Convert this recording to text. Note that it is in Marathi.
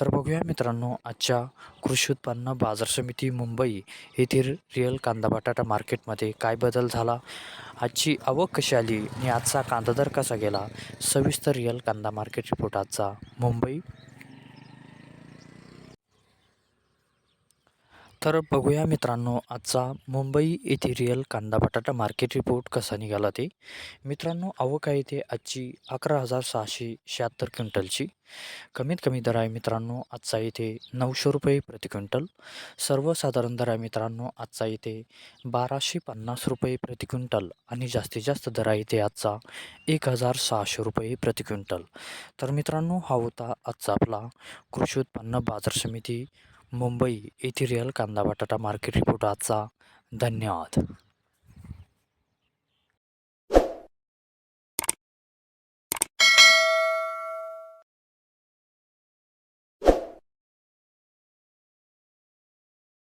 तर बघूया मित्रांनो आजच्या कृषी उत्पन्न बाजार समिती मुंबई येथील रिअल कांदा बटाटा मार्केटमध्ये काय बदल झाला? आजची आवक कशी आली आणि आजचा कांदा दर कसा गेला? सविस्तर रिअल कांदा मार्केट रिपोर्ट आजचा मुंबई तर बघूया मित्रांनो आजचा मुंबई इथेरियल कांदा बटाटा मार्केट रिपोर्ट कसा निघाला ते. मित्रांनो आवक आहे ते आजची अकरा हजार सहाशे शहात्तर क्विंटलची. कमीत कमी दर आहे मित्रांनो आजचा इथे नऊशे रुपये प्रति क्विंटल. सर्वसाधारण दर आहे मित्रांनो आजचा इथे बाराशे पन्नास रुपये प्रति क्विंटल आणि जास्तीत जास्त दर आहे ते आजचा एक हजार सहाशे रुपये प्रति क्विंटल. तर मित्रांनो हा होता आजचा आपला कृषी उत्पन्न बाजार समिती मुंबई येथील रिअल कांदा बटाटा मार्केट रिपोर्ट आजचा. धन्यवाद.